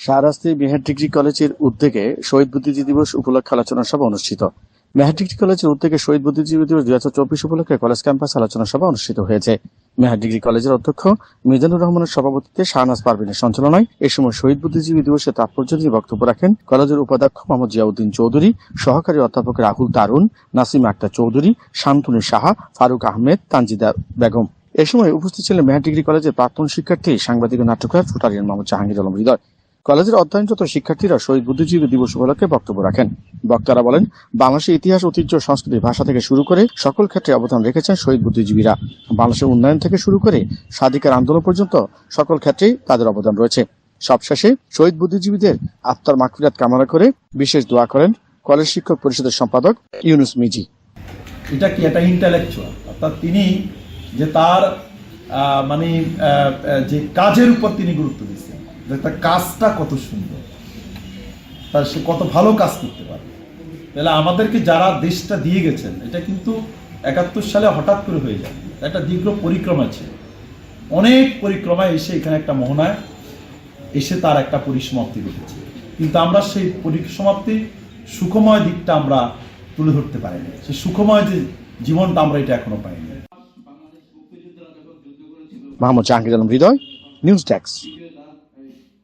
Shahrasti Meher degree কলেজের উদ্যোগে শহীদ বুদ্ধিজীবী দিবস উপলক্ষে আলোচনা সভা অনুষ্ঠিত। মেহের ডিগ্রি কলেজের উদ্যোগে শহীদ বুদ্ধিজীবী দিবস দুই হাজার চব্বিশ উপলক্ষে কলেজ ক্যাম্পাস আলোচনা সভা অনুষ্ঠিত হয়েছে। মেহের ডিগ্রি কলেজের অধ্যক্ষ মিজানুর রহমানের সভাপতিত্বে শাহনাজ পারভিনের সঞ্চালনায় এ সময় শহীদ বুদ্ধিজীবী দিবসে তাৎপর্য নিয়ে বক্তব্য রাখেন কলেজের উপাধ্যক্ষ মোহাম্মদ জিয়াউদ্দিন চৌধুরী, সহকারী অধ্যাপক রাহুল তারুন নাসিম আক্তার চৌধুরী, শান্তনু সাহা, ফারুক আহমেদ, তানজিদা বেগম। এ সময় উপস্থিত ছিলেন মেহের ডিগ্রি কলেজের প্রাক্তন শিক্ষার্থী, সাংবাদিক নাট্যকার ফুটারিয়ান মোহাম্মদ জাহাঙ্গীর আলম হৃদয়। কলেজের অধ্যয়নরত শিক্ষার্থীরা শহীদ বুদ্ধিজীবী দিবস উপলক্ষে বক্তব্য রাখেন। বক্তারা বলেন বাংলাদেশের ইতিহাস, ঐতিহ্য, সংস্কৃতি, ভাষা থেকে শুরু করে সকল ক্ষেত্রে অবদান রেখেছেন শহীদ বুদ্ধিজীবীরা। বাংলাদেশের উন্নয়ন থেকে শুরু করে স্বাধিকার আন্দোলন পর্যন্ত সকল ক্ষেত্রেই তাদের অবদান রয়েছে। সবশেষে শহীদ বুদ্ধিজীবীদের আত্মার মাগফিরাত কামনা করে বিশেষ দোয়া করেন কলেজ শিক্ষক পরিষদের সম্পাদক ইউনুস মিজি। এটা কি? একটা ইন্টালেকচুয়াল অর্থাৎ তিনি যে তার মানে যে কাজের উপর তিনি গুরুত্ব দিচ্ছেন। যে তার কাজটা কত সুন্দর। তার সে কত ভালো কাজ করতে পারে। তাহলে আমাদেরকে যারা দেশটা দিয়ে গেছেন এটা কিন্তু একাত্তর সালে হঠাৎ করে হয়ে যায়। একটা দীর্ঘ পরিক্রমা ছিল। অনেক পরিক্রমায় এসে এখানে একটা মোহনায় এসে তার একটা পরিসমাপ্তি ঘটেছে। কিন্তু আমরা সেই পরিসমাপ্তি সুখময় দিকটা আমরা তুলে ধরতে পারিনি। সেই সুখময় যে জীবনটা আমরা এটা এখনও পাইনি। Mohammad Jahangir Alam Hridoy news desk.